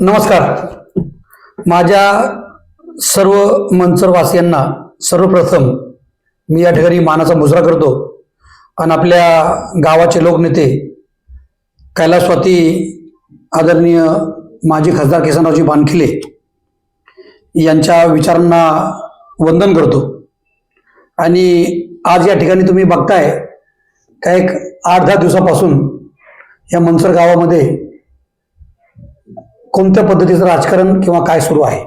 नमस्कार. माझ्या सर्व मंचरवासियांना सर्वप्रथम मी या ठिकाणी मानाचा मुजरा करतो आणि आपल्या गावाचे लोकनेते कैलासवाती आदरणीय माजी खासदार किसनरावजी बानखिले यांच्या विचारांना वंदन करतो. आणि आज या ठिकाणी तुम्ही बघताय का एक आठ दहा दिवसापासून या मनसर गावामध्ये कोणत्या पद्धतीचं राजकारण किंवा काय सुरू आहे?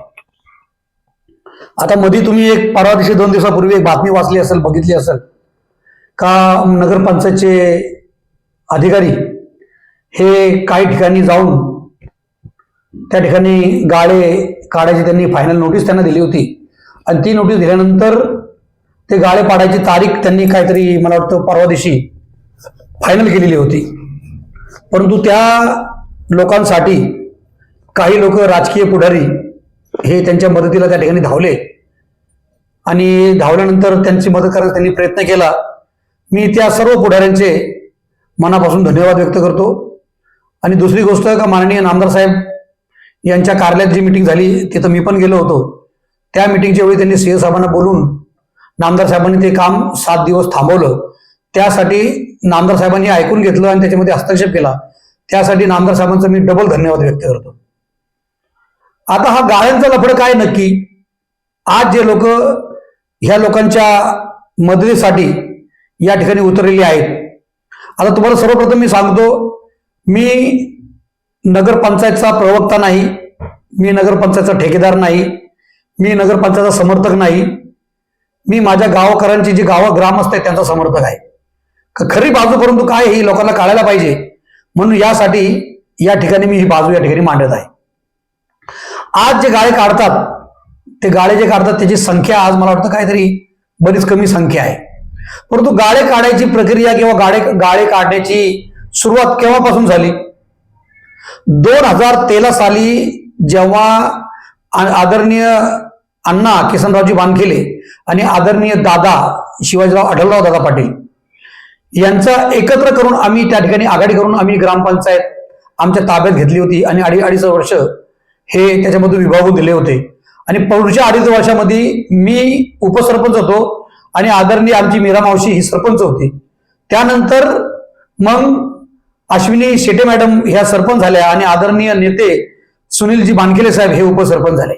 आता मध्ये तुम्ही एक परवा दिवशी दोन दिवसापूर्वी एक बातमी वाचली असेल बघितली असेल का नगरपंचायतचे अधिकारी हे काही ठिकाणी जाऊन त्या ठिकाणी गाळे काढायची त्यांनी फायनल नोटीस त्यांना दिली होती. आणि ती नोटीस दिल्यानंतर ते गाळे पाडायची तारीख त्यांनी काहीतरी मला वाटतं परवा दिवशी फायनल केलेली होती. परंतु त्या लोकांसाठी काही लोक राजकीय पुढारी हे त्यांच्या मदतीला त्या ठिकाणी धावले. आणि धावल्यानंतर त्यांची मदत करायला त्यांनी प्रयत्न केला. मी त्या सर्व पुढाऱ्यांचे मनापासून धन्यवाद व्यक्त करतो. आणि दुसरी गोष्ट का माननीय नामदार साहेब यांच्या कार्यालयात जी मिटिंग झाली तिथं मी पण गेलो होतो. त्या मिटिंगच्या वेळी त्यांनी सीए साहेबांना बोलून नामदार साहेबांनी ते काम सात दिवस थांबवलं. त्यासाठी नामदार साहेबांनी ऐकून घेतलं आणि त्याच्यामध्ये हस्तक्षेप केला. त्यासाठी नामदार साहेबांचा मी डबल धन्यवाद व्यक्त करतो. आता हा गाळ्यांचा लफड काय नक्की? आज जे लोक ह्या लोकांच्या मदतीसाठी या ठिकाणी उतरलेली आहेत. आता तुम्हाला सर्वप्रथम मी सांगतो मी नगरपंचायतचा प्रवक्ता नाही मी नगरपंचायतचा ठेकेदार नाही मी नगरपंचायतचा समर्थक नाही. मी माझ्या गावकऱ्यांची जी गाव ग्रामस्थ आहेत त्यांचा समर्थक आहे. खरी बाजू परंतु काय ही लोकांना कळायला पाहिजे. म्हणून यासाठी या ठिकाणी मी ही बाजू या ठिकाणी मांडत आहे. आज जे गाळे काढतात ते गाळे जे काढतात त्याची संख्या आज मला वाटतं काहीतरी बरीच कमी संख्या आहे. परंतु गाळे काढायची प्रक्रिया किंवा गाळे गाळे काढण्याची सुरुवात केव्हापासून झाली? दोन हजार तेरा साली जेव्हा आदरणीय अण्णा किसनरावजी बानखेले आणि आदरणीय दादा शिवाजीराव आढळराव दादा पाटील यांचा एकत्र करून आम्ही त्या ठिकाणी आघाडी करून आम्ही ग्रामपंचायत आमच्या ताब्यात घेतली होती आणि अडी अडीच वर्ष हे त्याच्यामधून विभागून दिले होते. आणि पुढच्या अडीच वर्षामध्ये मी उपसरपंच होतो आणि आदरणीय आमची मीरा मावशी ही सरपंच होती. त्यानंतर मग अश्विनी शेटे मॅडम ह्या सरपंच झाल्या आणि आदरणीय नेते सुनीलजी बानकेले साहेब हे उपसरपंच झाले.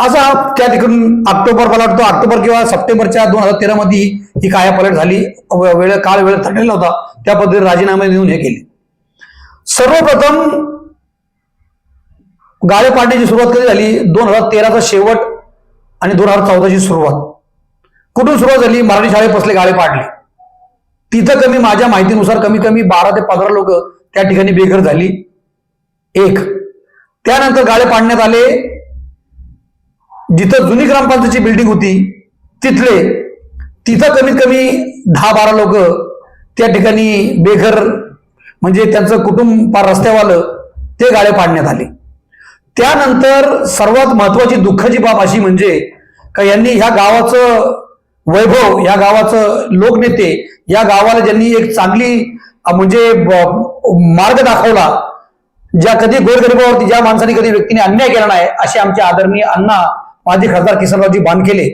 असा त्या ठिकाणी ऑक्टोबर मला वाटतं ऑक्टोबर किंवा सप्टेंबरच्या दोन हजार तेरा मध्ये ही कायापलट झाली. वेळ काळ वेळ ठरलेला होता. त्या पद्धतीने राजीनामे देऊन हे केले. सर्वप्रथम गाळे पाडण्याची सुरुवात कधी झाली? दोन हजार तेराचा शेवट आणि दोन हजार चौदाची सुरुवात. कुठून सुरुवात झाली? मराठी शाळेत बसले गाळे पाडले तिथं कमी माझ्या माहितीनुसार कमी कमी बारा ते पंधरा लोक त्या ठिकाणी बेघर झाली. एक. त्यानंतर गाळे पाडण्यात आले. जिथं जुनी ग्रामपंचायतची बिल्डिंग होती तिथले तिथं कमीत कमी दहा बारा लोक त्या ठिकाणी बेघर म्हणजे त्यांचं कुटुंब पार रस्त्यावालं ते गाळे पाडण्यात आले. त्यानंतर सर्वात महत्वाची दुःखाची बाब अशी म्हणजे का यांनी ह्या गावाचं वैभव या गावाचं लोकनेते या गावाला ज्यांनी एक चांगली म्हणजे ब- मार्ग दाखवला ज्या कधी गोरगरिबावरती ज्या माणसाने कधी व्यक्तीने अन्याय केला नाही असे आमचे आदरणीय अण्णा माजी खासदार किसनरावजी बानखेले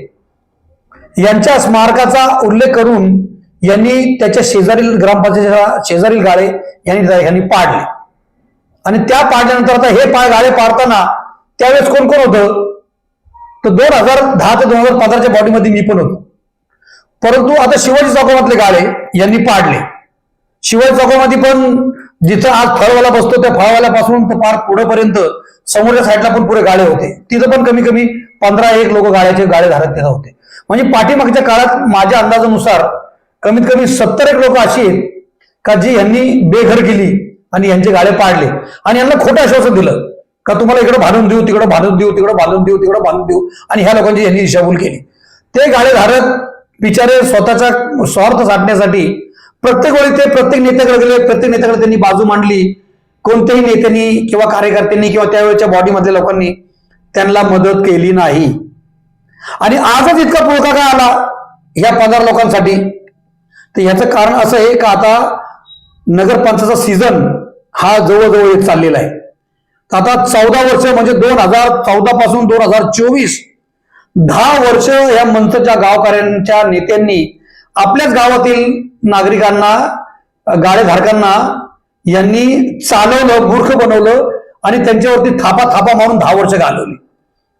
यांच्या स्मारकाचा उल्लेख करून यांनी त्याच्या शेजारील ग्रामपंचायतीच्या शेजारील गाळे यांनी यांनी पाडले. आणि त्या पाडल्यानंतर आता हे पाय गाळे पाडताना त्यावेळेस कोण कोण होतं? तर दोन हजार दहा ते दोन हजार पंधराच्या बॉडीमध्ये मी पण होतो. परंतु आता शिवाजी चौकामधले गाळे यांनी पाडले. शिवाजी चौकामध्ये पण जिथं आज फळवाला बसतो त्या फळवाल्यापासून तर पार पुढेपर्यंत समोरच्या साईडला पण पुढे गाळे होते. तिथं पण कमी कमी पंधरा एक लोक गाड्याचे गाळे धारक तिथं होते. म्हणजे पाठीमागच्या काळात माझ्या अंदाजानुसार कमीत कमी सत्तर एक लोक अशी आहेत का जी यांनी बेघर केली आणि यांचे गाळे पाडले. आणि यांना खोटं आश्वासन दिलं का तुम्हाला इकडे बांधून देऊ तिकडे बांधून देऊ तिकडे बांधून देऊ तिकडे बांधून देऊ. आणि ह्या लोकांची यांनी दिशाभूल केली. ते गाळे धारक बिचारे स्वतःचा स्वार्थ साधण्यासाठी प्रत्येक वेळी ते प्रत्येक नेत्याकडे गेले प्रत्येक नेत्याकडे त्यांनी बाजू मांडली. कोणत्याही नेत्यांनी किंवा कार्यकर्त्यांनी किंवा त्यावेळेच्या बॉडीमधल्या लोकांनी त्यांना मदत केली नाही. आणि आजच इतका पुळका का आला ह्या पंधरा लोकांसाठी? तर ह्याचं कारण असं आहे का आता नगरपंचायतचा सीझन हा जवळजवळ येत चाललेला आहे. आता चौदा वर्ष म्हणजे दोन हजार चौदा पासून दोन हजार चोवीस दहा वर्ष या मंचच्या गावकऱ्यांच्या नेत्यांनी आपल्याच गावातील नागरिकांना गाळेधारकांना यांनी चालवलं मूर्ख बनवलं आणि त्यांच्यावरती थापा थापा मारून दहा वर्ष घालवली.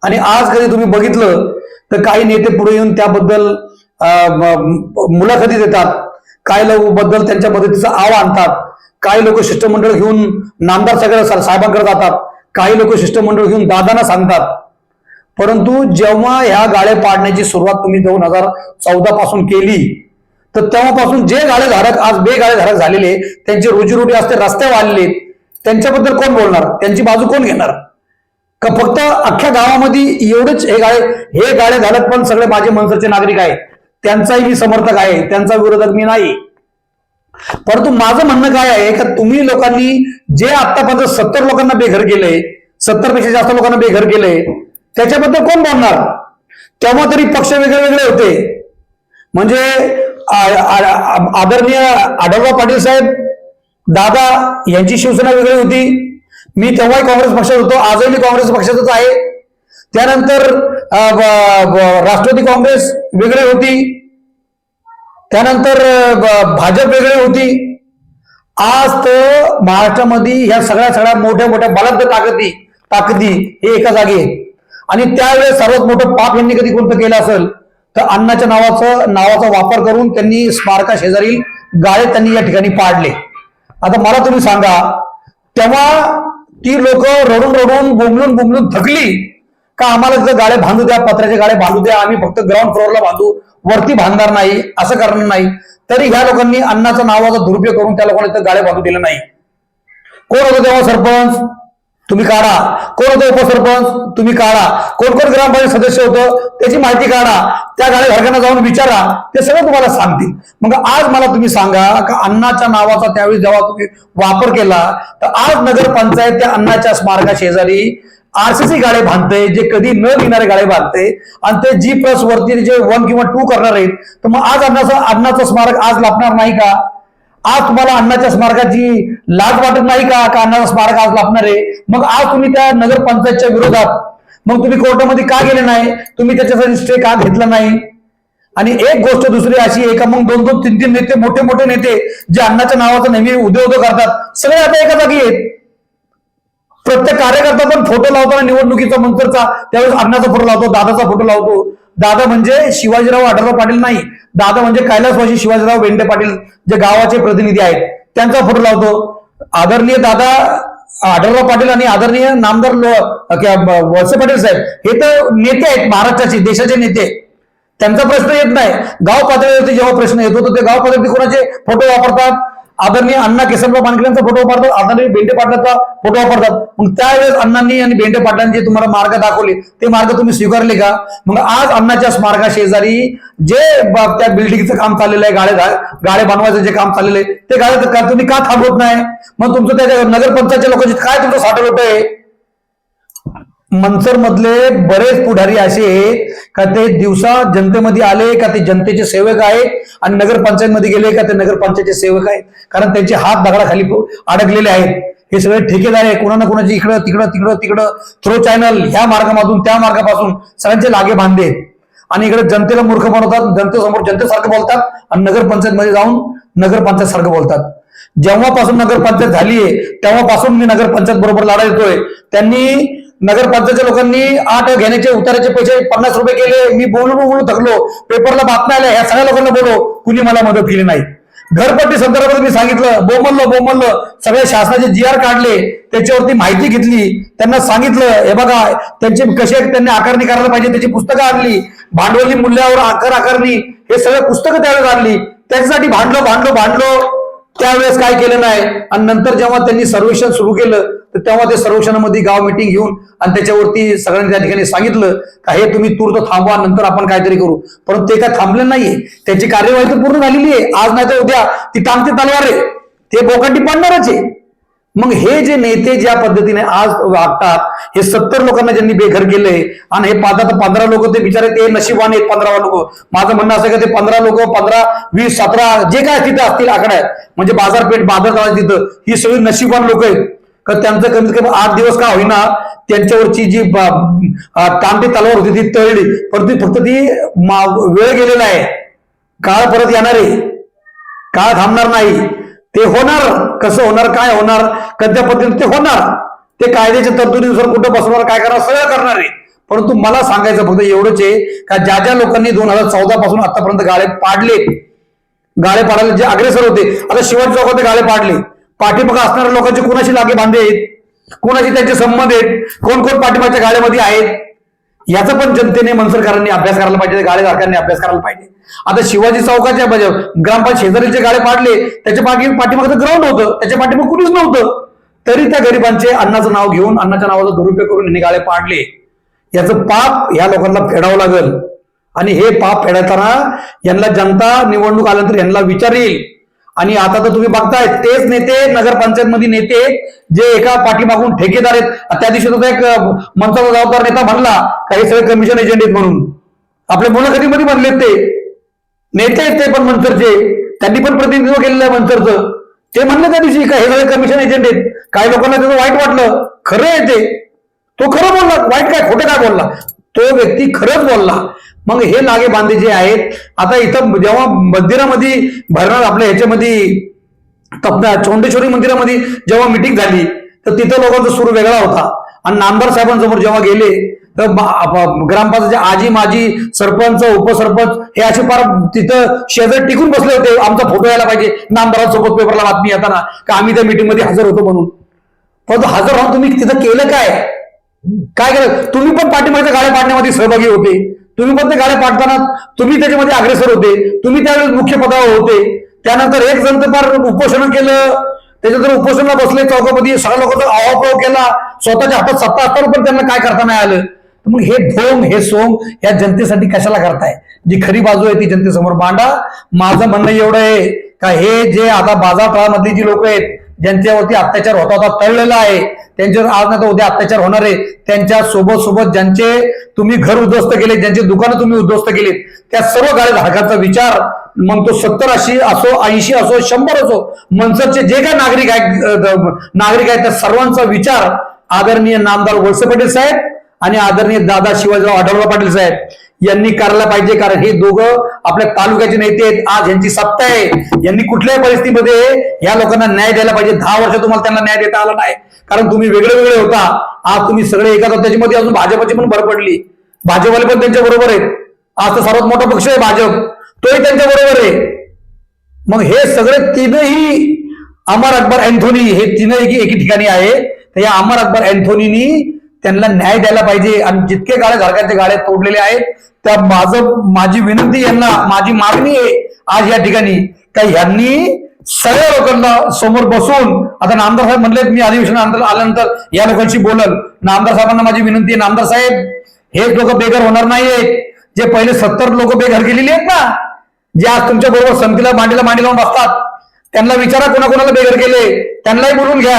आणि आज कधी तुम्ही बघितलं तर काही नेते पुढे येऊन त्याबद्दल मुलाखती देतात. काही लोक बद्दल त्यांच्या मदतीचा आव आणतात. काही लोक शिष्टमंडळ घेऊन नामदार सगळ्या सा- साहेबांकडे जातात. काही लोक शिष्टमंडळ घेऊन दादांना सांगतात. परंतु जेव्हा ह्या गाळे पाडण्याची सुरुवात तुम्ही दोन हजार चौदा पासून केली तर तेव्हापासून जे गाळेधारक आज बेगाळेधारक झालेले त्यांची रोजीरोटी असते रस्त्यावर आलेले त्यांच्याबद्दल कोण बोलणार? त्यांची बाजू कोण घेणार? का फक्त अख्ख्या गावामध्ये एवढेच हे गाळे हे गाळे धारक पण सगळे माझे मनसरचे नागरिक आहेत. त्यांचाही मी समर्थक आहे त्यांचा विरोधक मी नाही. परंतु माझं म्हणणं काय आहे का तुम्ही लोकांनी जे आतापर्यंत सत्तर लोकांना बेघर केले सत्तरपेक्षा जास्त लोकांना बेघर केले त्याच्याबद्दल कोण बोलणार? तेव्हा तरी पक्ष वेगळे वेगळे होते. म्हणजे आदरणीय आढळराव पाटील साहेब दादा यांची शिवसेना वेगळी होती. मी तेव्हाही काँग्रेस पक्षात होतो आजही मी काँग्रेस पक्षातच आहे. त्यानंतर राष्ट्रवादी काँग्रेस वेगळी होती. त्यानंतर भाजप वेगळी होती. आज तर महाराष्ट्रामध्ये ह्या सगळ्या सगळ्या मोठ्या मोठ्या बलाढ्य ताकदी ताकदी हे एका जागी आणि त्यावेळेस सर्वात मोठं पाप यांनी कधी कोणतं केलं असेल तर अण्णाच्या नावाचं नावाचा वापर करून त्यांनी स्मारका शेजारील गाळे त्यांनी या ठिकाणी पाडले. आता मला तुम्ही सांगा तेव्हा ती लोक रडून रडून बोंबलून बोंबलून थकली का आम्हाला तिथं गाळे बांधू द्या पत्र्याचे गाळे बांधू द्या आम्ही फक्त ग्राउंड फ्लोअरला बांधू वरती बांधणार नाही असं करणार नाही. तरी ह्या लोकांनी अन्नाचा नावाचा दुरुपयोग करून त्या लोकांना इथं गाळे बांधू दिले नाही. कोण होतं तेव्हा सरपंच? तुम्ही काढा. कोण होतं उपसरपंच? तुम्ही काढा. कोण कोण ग्रामपंचायत सदस्य होतं? त्याची माहिती काढा. त्या गाड्या जाऊन विचारा. ते सगळं तुम्हाला सांगतील. मग आज मला तुम्ही सांगा का अण्णाच्या नावाचा त्यावेळी जेव्हा तुम्ही वापर केला तर आज नगरपंचायत त्या अण्णाच्या स्मारका शेजारी आरसीसी गाळे बांधते जे कधी न लिहिणारे गाळे बांधते. आणि ते जी प्लस वरती जे वन किंवा टू करणार आहेत तर मग आज अण्णाचं अण्णाचं स्मारक आज लाभणार नाही का? आज तुम्हाला अण्णाच्या स्मारकाची लाज वाटत नाही का? का अण्णाचं स्मारक आज लाभणार आहे? मग आज तुम्ही त्या नगरपंचायतच्या विरोधात मग तुम्ही कोर्टामध्ये का गेले नाही? तुम्ही त्याच्यासाठी स्टे का घेतला नाही? आणि एक गोष्ट दुसरी अशी आहे का मग दोन दोन तीन तीन नेते मोठे मोठे नेते जे अण्णाच्या नावाचा नेहमी उदय उदय करतात सगळे आता एका जागी आहेत. प्रत्येक कार्यकर्ता पण फोटो लावताना निवडणुकीचा मंत्रचा त्यावेळेस अण्णाचा फोटो लावतो दादाचा फोटो लावतो. दादा म्हणजे शिवाजीराव आढळराव पाटील नाही. दादा म्हणजे कैलासवासी शिवाजीराव वेंडे पाटील जे गावाचे प्रतिनिधी आहेत. त्यांचा फोटो लावतो. आदरणीय दादा आढळराव पाटील आणि आदरणीय नामदार लो- क्या- वळसे पाटील साहेब हे तर नेते आहेत महाराष्ट्राचे देशाचे नेते. त्यांचा प्रश्न येत नाही. गाव पातळीवरती जेव्हा प्रश्न येतो तर ते गाव पातळीवरती कोणाचे फोटो वापरतात? आदरणीय अण्णा केशवराव पानकऱ्यांचा फोटो वापरतात आदरणीय बेंडे पाटलाचा फोटो वापरतात. मग त्यावेळेस अण्णांनी आणि बेंडे पाटलांनी जे तुम्हाला मार्ग दाखवले. ते मार्ग तुम्ही स्वीकारले का? मग आज अण्णाच्या स्मारका शेजारी जे त्या बिल्डिंगचं काम चाललेलं आहे गाळे गाळे बनवायचं जे काम चाललेलं आहे ते गाळे तुम्ही का थांबवत नाही? मग तुमचं त्या नगरपंचायतच्या लोकांची काय तुमचं साठवलं आहे? मनसर मधले बरेच पुढारी असे आहेत का ते दिवसा जनतेमध्ये आले का ते जनतेचे सेवक आहेत आणि नगरपंचायतमध्ये गेले का ते नगरपंचायतचे सेवक आहेत. कारण त्यांचे हात दगडाखाली अडकलेले आहेत. हे सगळे ठेकेदार आहे कोणा ना कोणाची इकडं तिकडं तिकडं तिकडं थ्रो चॅनल ह्या मार्गामधून त्या मार्गापासून सगळ्यांचे लागे बांधले आहेत. आणि इकडे जनतेला मूर्ख बनवतात जनतेसमोर जनतेसारखं बोलतात आणि नगरपंचायत मध्ये जाऊन नगरपंचायत सारखं बोलतात. जेव्हापासून नगरपंचायत झालीये तेव्हापासून मी नगरपंचायत बरोबर लढा येतोय त्यांनी नगरपंचायतच्या लोकांनी आठ घेण्याचे उताराचे पैसे पन्नास रुपये केले. मी बोलून बोलून थकलो. पेपरला बातम्या आल्या ह्या सगळ्या लोकांना बोलो. कुणी मला मदत केली नाही. घरपट्टी संदर्भात मी सांगितलं बोमल्लो बोमललं. सगळ्या शासनाचे जी आर काढले त्याच्यावरती माहिती घेतली. त्यांना सांगितलं हे बघा त्यांचे कसे त्यांनी आकारणी करायला पाहिजे त्याची पुस्तकं आणली. भांडवली मूल्यावर आकार आकारणी. हे सगळं पुस्तकं त्यावेळेस आणली. त्याच्यासाठी भांडलो भांडलो भांडलो. त्यावेळेस काय केलं नाही? आणि नंतर जेव्हा त्यांनी सर्वेक्षण सुरू केलं तर तेव्हा ते सर्वेक्षणामध्ये गाव मिटिंग घेऊन आणि त्याच्यावरती सगळ्यांनी त्या ठिकाणी सांगितलं का हे तुम्ही तूर्त थांबवा नंतर आपण काहीतरी करू. परंतु ते काय थांबले नाहीये. त्याची कार्यवाही तर पूर्ण झालेली आहे. आज नाही तर उद्या ती टांगते तलवार आहे. ते बोकाटी पडणारच आहे. मग हे जे नेते ज्या पद्धतीने आज वागतात हे सत्तर लोकांना ज्यांनी बेघर केलंय आणि हे पाच पंधरा लोक ते बिचारे ते नशिबान आहेत पंधरा लोक. माझं म्हणणं असं का ते पंधरा लोक पंधरा वीस सतरा जे काय तिथं असतील आकड्यात म्हणजे बाजारपेठ बाजार तिथं ही सगळी नशिबान लोक आहेत. कारण त्यांचं कमीत कमी आठ दिवस का होईना त्यांच्यावरची जी तांबी तलवार होती ती तळली. परंतु फक्त ती मा- वेळ गेलेला आहे. काळ परत येणार आहे. काळ थांबणार नाही. ते होणार. कसं होणार काय होणार कोणत्या पद्धतीने ते होणार. ते कायद्याच्या तरतुदीनुसार कुठं बसवणार काय करणार सगळं करणार आहे. परंतु मला सांगायचं फक्त एवढंच आहे का ज्या ज्या लोकांनी दोन हजार चौदा पासून आतापर्यंत गाळे पाडले गाळे पाडायला जे अग्रेसर होते आता शिवाजी चौकात गाळे पाडले. पाठीमागं असणाऱ्या लोकांचे कोणाशी लागे बांधे आहेत? कोणाशी त्यांचे संबंध आहेत? कोण कोण पाठीमागच्या गाड्यामध्ये आहेत? याचा पण जनतेने मनसरकरांनी अभ्यास करायला पाहिजे गाळेधारकांनी अभ्यास करायला पाहिजे. आता शिवाजी चौकाच्या म्हणजे ग्रामपंचायत शेजारीचे गाळे पाडले त्याच्या पाठी पाठीमागचं ग्राउंड होतं त्याच्या पाठीमाग कुणीच नव्हतं. तरी त्या गरिबांचे अन्नाचं नाव घेऊन अन्नाच्या नावाचा दुरुपयोग करून यांनी गाळे पाडले. याचं पाप ह्या लोकांना फेडावं लागल. आणि हे पाप फेडताना यांना जनता निवडणूक आल्यानंतर यांना विचारेल. आणि आता तर तुम्ही बघताय तेच नेते नगरपंचायत मध्ये नेते जे एका पाठीमागून ठेकेदार आहेत. त्या दिवशी तुझा एक मनसाचा जबाबदार नेता म्हणला काही सगळे कमिशन एजंट आहेत म्हणून. आपल्या मुलाखतीमध्ये म्हणलेत ते. नेते आहेत ते पण मंचरचे त्यांनी पण प्रतिनिधित्व केलेलं आहे मंचरचं ते म्हणले त्या दिवशी का हे सगळे कमिशन एजंट आहेत? काही लोकांना त्याचं वाईट वाटलं. खरं आहे ते. तो खरं बोलला. वाईट काय? खोटं काय बोलला? तो व्यक्ती खरंच बोलला. मग हे लागे बांधे जे आहेत आता इथं जेव्हा मंदिरामध्ये भरणार आपल्या ह्याच्यामध्ये तपना चौंडेश्वरी मंदिरामध्ये जेव्हा मिटिंग झाली तर तिथं लोकांचा सूर वेगळा होता. आणि नामदार साहेबांसमोर जेव्हा गेले तर ग्रामपंचायतचे आजी माजी सरपंच उपसरपंच हे असे फार तिथं शेजार टिकून बसले होते. आमचा फोटो यायला पाहिजे. नामदारांसोबत पेपरला बातमी येताना का आम्ही त्या मीटिंगमध्ये हजर होतो म्हणून. परंतु हजर राहून तुम्ही तिथं केलं काय? काय केलं? तुम्ही पण पाठीमागच्या गाड्या पाडण्यामध्ये सहभागी होते. तुम्ही पण ते गाड्या पाडताना तुम्ही त्याच्यामध्ये अग्रेसर होते तुम्ही त्यावेळेस मुख्य पदावर होते. त्यानंतर एक जण तर फार उपोषण केलं. त्याच्यानंतर उपोषणला बसले चौकामध्ये सगळ्या लोकांचा आवाप्रव केला. स्वतःच्या हातात सत्ता असताना पण त्यांना काय करता नाही आलं. मग हे ढोंग हे सोंग या जनतेसाठी कशाला करताय? जी खरी बाजू आहे ती जनतेसमोर मांडा. माझं म्हणणं एवढं आहे का हे जे आता बाजारतळामधली जी लोक आहेत ज्यांच्यावरती अत्याचार होता होता तळलेला आहे. त्यांच्यावर आज नाही तर उद्या अत्याचार होणार आहे. त्यांच्यासोबत सोबत ज्यांचे तुम्ही घर उद्ध्वस्त केले ज्यांचे दुकानं तुम्ही उद्ध्वस्त केले त्या सर्व गाड्या धारकांचा विचार मग तो सत्तर अशी असो ऐंशी असो शंभर असो मनसरचे जे काय नागरिक आहेत नागरिक आहेत त्या सर्वांचा विचार आदरणीय नामदार वळसे पाटील साहेब आणि आदरणीय दादा शिवाजीराव आढळराव पाटील साहेब. यांनी करायला पाहिजे कारण हे दोघं आपल्या तालुक्याचे नेते आहेत. आज यांची सत्ता आहे. यांनी कुठल्याही परिस्थितीमध्ये या लोकांना न्याय द्यायला पाहिजे. दहा वर्ष तुम्हाला त्यांना न्याय देता आला नाही. कारण तुम्ही वेगळे वेगळे होता. आज तुम्ही सगळे एका त्याच्यामध्ये अजून भाजपची पण भर पडली. भाजपवाले पण त्यांच्या बरोबर आहेत. आज तर सर्वात मोठा पक्ष आहे भाजप. तोही त्यांच्या बरोबर आहे. मग हे सगळे तीनही अमर अकबर अँथोनी हे तीनही एकी ठिकाणी आहे. तर या अमर अकबर अँथोनीनी त्यांना न्याय द्यायला पाहिजे. आणि जितके गाड्या धारकांचे गाड्या तोडलेले आहेत त्या माझं माझी विनंती यांना माझी मागणी आहे आज या ठिकाणी. का यांनी सगळ्या लोकांना समोर बसून आता नामदार साहेब म्हणले मी अधिवेशनानंतर आल्यानंतर या लोकांशी बोलल. नामदार साहेबांना माझी विनंती आहे नामदार साहेब हे लोक बेघर होणार नाहीयेत. जे पहिले सत्तर लोक बेघर गेलेली आहेत ना जे आज तुमच्या बरोबर संतीला मांडीला मांडी लावून बसतात त्यांना विचारा कोणाकोणाला बेघर केले. त्यांनाही बोलून घ्या.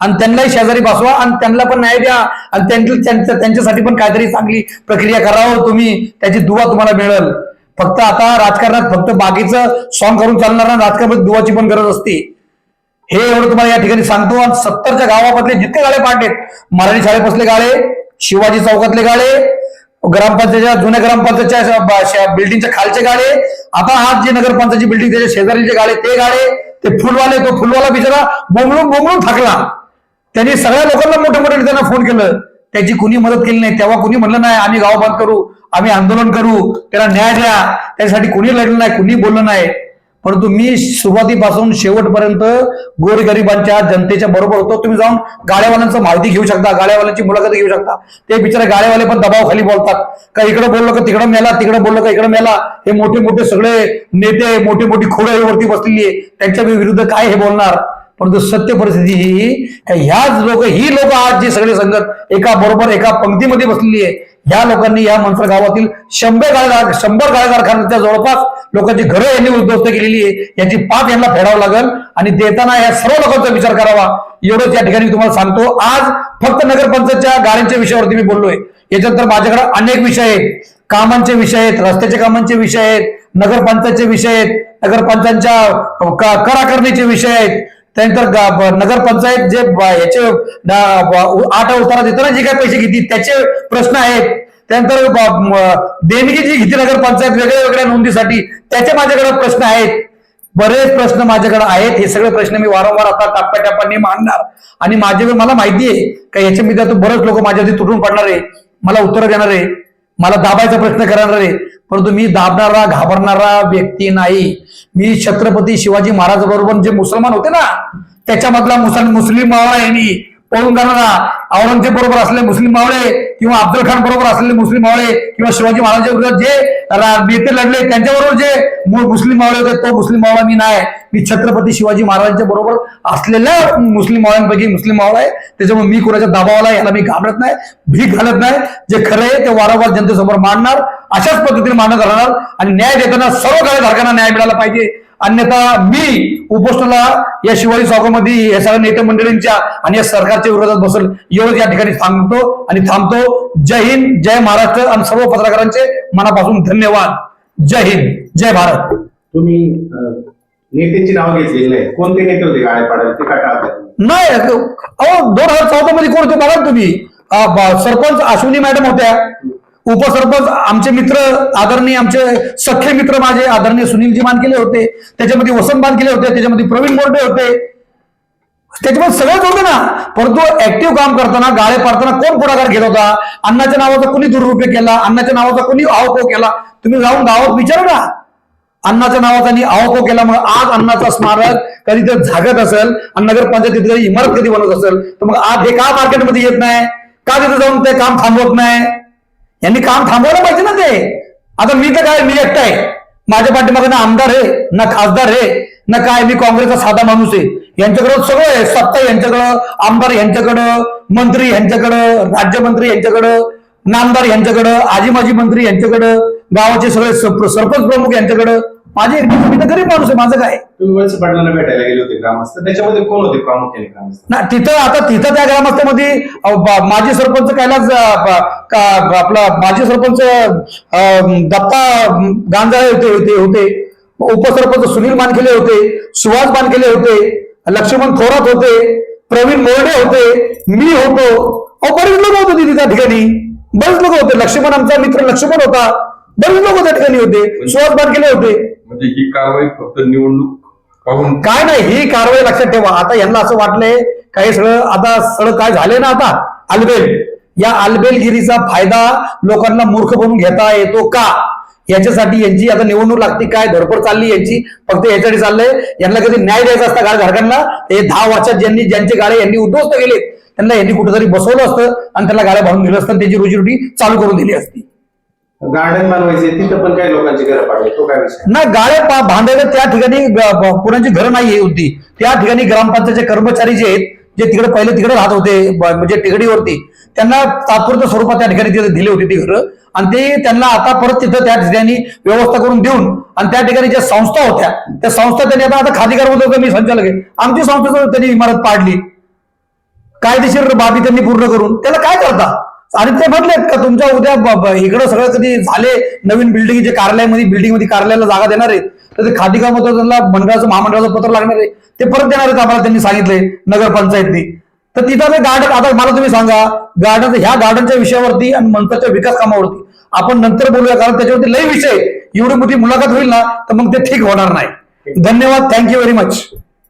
आणि त्यांनाही शेजारी बसवा आणि त्यांना पण न्याय द्या. आणि त्यांच्या त्यांच्यासाठी पण काहीतरी चांगली प्रक्रिया करावं हो तुम्ही. त्याची दुवा तुम्हाला मिळेल. फक्त आता राजकारणात फक्त बाकीचं सॉंग करून चालणार ना राजकारणात दुवाची पण गरज असते. हे एवढं तुम्हाला या ठिकाणी सांगतो. आणि सत्तरच्या गावामधले जितके गाळे पाडलेत मराठी शाळेपासले गाळे शिवाजी चौकातले गाळे ग्रामपंचायतच्या जुन्या ग्रामपंचायतच्या बिल्डिंगच्या खालचे गाळे आता आज जे नगरपंचायतची बिल्डिंग त्याच्या शेजारीचे गाळे ते गाळे ते फुलवाले तो फुलवाला बिचारा बोंबळून बोंबळून थकला. त्यांनी सगळ्या लोकांना मोठ्या मोठ्या त्यांना फोन केलं. त्याची कुणी मदत केली नाही तेव्हा कुणी म्हणलं नाही आम्ही गाव बंद करू आम्ही आंदोलन करू त्याला न्याय द्या त्यासाठी कुणी लढलं नाही कुणी बोललं नाही. परंतु मी सुरुवातीपासून शेवटपर्यंत गोरगरिबांच्या जनतेच्या बरोबर होतो. तुम्ही जाऊन गाड्यावाल्यांचं माहिती घेऊ शकता गाड्यावाल्यांची मुलाखत घेऊ शकता. ते बिचारे गाड्यावाले पण दबाव खाली बोलतात. का इकडं बोललो का तिकडं मेला तिकडं बोललो का इकडं मेला? हे मोठे मोठे सगळे नेते मोठी मोठी खोड्यावरती बसलेली आहे. त्यांच्या विरुद्ध काय हे बोलणार? परंतु सत्य परिस्थिती ही ह्याच लोक ही लोक आज जी सगळे संगत एका बरोबर एका पंक्तीमध्ये बसलेली आहे या लोकांनी या मंत्र गावातील शंभर गाळे शंभर गाळे कारखान्याच्या जवळपास लोकांची घरं यांनी उद्ध्वस्त केलेली आहे याची पाप यांना फेडावं लागेल आणि देताना या सर्व लोकांचा विचार करावा. एवढंच या ठिकाणी तुम्हाला सांगतो आज फक्त नगरपंचायतच्या गाड्यांच्या विषयावरती मी बोललोय. याच्यानंतर माझ्याकडे अनेक विषय आहेत. कामांचे विषय आहेत रस्त्याच्या कामांचे विषय आहेत नगरपंचायतचे विषय आहेत नगरपंचायतच्या क- कर आकारणीचे विषय आहेत. त्यानंतर नगरपंचायत जे याचे आठ उतारा देताना जे काही पैसे घेतील त्याचे प्रश्न आहेत. त्यानंतर देणगी जी घेतली नगरपंचायत वेगळ्या वेगळ्या नोंदीसाठी त्याचे माझ्याकडे प्रश्न आहेत. बरेच प्रश्न माझ्याकडे आहेत. हे सगळे प्रश्न मी वारंवार आता टप्प्याटप्प्याने मांडणार. आणि माझे मला माहिती आहे का याच्या मित्र बरेच लोक माझ्यावरती तुटून पडणार आहे. मला उत्तर देणार आहे. मला दाबायचा प्रश्न करणार आहे. परंतु मी दाबणारा घाबरणारा व्यक्ती नाही. मी छत्रपती शिवाजी महाराज बरोबर जे मुसलमान होते ना त्याच्यामधला मुसल मुस्लिम मावळा यांनी पळून जाणारा औरंगजेब बरोबर असलेले मुस्लिम मावळे किंवा अब्दुल खान बरोबर असलेले मुस्लिम मावळे किंवा शिवाजी महाराजांच्या विरोधात जे नेते लढले त्यांच्याबरोबर जे मूळ मुस्लिम मावळे होते तो मुस्लिम मावळा मी नाही. मी छत्रपती शिवाजी महाराजांच्या बरोबर असलेल्या मुस्लिम मावळ्यांपैकी मुस्लिम मावळा आहे. त्याच्यामुळे मी कोणाच्या दबावाला याला मी घाबरत नाही भीक घालत नाही. जे खरं आहे ते वारंवार जनतेसमोर मांडणार अशाच पद्धतीने मांडत राहणार आणि न्याय देताना सर्व धारकांना न्याय मिळाला पाहिजे. अन्यथा मी उपोषणाला या शिवाजी चौकामध्ये या सगळ्या नेते मंडळींच्या आणि या सरकारच्या विरोधात बसल एवढंच या ठिकाणी सांगतो आणि थांबतो. जय हिंद जय महाराष्ट्र आणि सर्व पत्रकारांचे मनापासून धन्यवाद. जय हिंद जय भारत. तुम्ही नेत्यांची नावं घेतलेली नाही कोणते नेते होते गाड्या पाडायला ते का टाळतात? नाही अहो दोन हजार चौदा मध्ये कोण होते बघा तुम्ही? सरपंच अश्विनी मॅडम होत्या. उपसरपंच आमचे मित्र आदरणीय आमचे सख्खे मित्र माझे आदरणीय सुनीलजी मानकेले होते त्याच्यामध्ये वसंत मानकेले होते त्याच्यामध्ये प्रवीण बोर्डे होते. त्याच्यामध्ये सगळेच होते ना. परंतु ऍक्टिव्ह काम करताना गाळे पाडताना कोण पुढाकार घेत होता? अण्णाच्या नावाचा कोणी दुरुपयोग केला? अण्णाच्या नावाचा कोणी आहोपो केला? तुम्ही जाऊन गावात विचार ना. अण्णाच्या नावाचा आणि आहोपो केल्यामुळे आज अण्णाचा स्मारक कधी तर झागत असेल. आणि नगरपंचायतीत कधी इमारत कधी बनवत असेल? तर मग आज हे का मार्केटमध्ये येत नाही? का तिथे जाऊन ते काम थांबवत नाही? यांनी काम थांबवलं पाहिजे ना ते. आता मी तर काय मी एकटा आहे. माझ्या पाठीमागे ना आमदार आहे ना खासदार आहे ना काय मी काँग्रेसचा साधा माणूस आहे. यांच्याकडं सगळं आहे. सत्ता यांच्याकडं आमदार यांच्याकडं मंत्री यांच्याकडं राज्यमंत्री यांच्याकडं नामदार यांच्याकडं आजी माजी मंत्री यांच्याकडं गावाचे सगळे सरपंच प्रमुख यांच्याकडं माझे एकटे मी तर गरीब माणूस आहे माझं काय? तुम्ही वळसे पाटलांना भेटायला गेले होते ग्रामस्थ. त्याच्यामध्ये कोण होते प्रामुख्याने ग्रामस्थ? ना तिथं आता तिथं त्या ग्रामस्थांमध्ये अ, ब- माजी सरपंच कैलास अ, ब- का- आपला माजी सरपंच अ, दत्ता गांजाळे होते होते होते. उपसरपंच सुनील मानखेले होते सुहास मानखेले होते लक्ष्मण थोरात होते प्रवीण मोरडे होते मी होतो. अहो बरेच लोक होते तिथे त्या ठिकाणी. बरेच लोक होते. लक्ष्मण आमचा मित्र लक्ष्मण होता. बरेच लोक त्या ठिकाणी होते. सुहास मानखेले होते. म्हणजे ही कारवाई फक्त निवडणूक पाहून काय नाही ही कारवाई लक्षात ठेवा. आता यांना असं वाटलंय काही सगळं आता सगळं काय झाले ना आता? अलबेल या अलबेलगिरीचा फायदा लोकांना मूर्ख बनून घेता येतो का? याच्यासाठी यांची आता निवडणूक लागते काय? धडपड चालली यांची. फक्त याच्यासाठी चाललंय. यांना कधी न्याय द्यायचा असता गाळ धारकांना हे दहा वर्षात ज्यांनी ज्यांचे गाळे यांनी उद्ध्वस्त केले त्यांना यांनी कुठेतरी बसवलं असतं आणि त्यांना गाड्या भरून दिलं असतं आणि त्याची रोजीरोटी चालू करून दिली असती. गार्डन बनवायचे तिथं पण काही लोकांची घरं पाडली तो काय विषय? ना गाड्या पा- बांधायला त्या ठिकाणी ग- कुणाची घरं नाही होती त्या ठिकाणी ग्रामपंचायतचे कर्मचारी जे आहेत जे तिकडे पहिले तिकडे राहत होते ब- म्हणजे टेकडीवरती त्यांना तात्पुरत्या स्वरूपात त्या ठिकाणी तिथे दिली होती ती घरं. आणि ते त्यांना आता परत तिथं त्या ठिकाणी व्यवस्था करून देऊन आणि त्या ठिकाणी ज्या संस्था होत्या त्या संस्था त्यांनी आता आता खादिकार होतं मी संचालक आहे. आमची संस्था त्यांनी इमारत पाडली कायदेशीर बाबी त्यांनी पूर्ण करून त्याला काय करता? आणि ते म्हटलेत का? तुमच्या उद्या इकडं सगळं कधी झाले? नवीन बिल्डिंग जे कार्यालयामध्ये बिल्डिंगमध्ये कार्यालयाला जागा देणार आहेत. तर ते खादिकामध्ये त्यांना मंडळाचं महामंडळाचं पत्र लागणार आहे. ते परत देणार आहेत आम्हाला त्यांनी सांगितले नगरपंचायतनी तर तिथं ते गार्डन आता मला तुम्ही सांगा गार्डन ह्या गार्डनच्या विषयावरती आणि मंत्राच्या विकास कामावरती आपण नंतर बोलूया कारण त्याच्यावरती लय विषय एवढी मोठी मुलाखत होईल ना तर मग ते ठीक होणार नाही. धन्यवाद. Thank you very much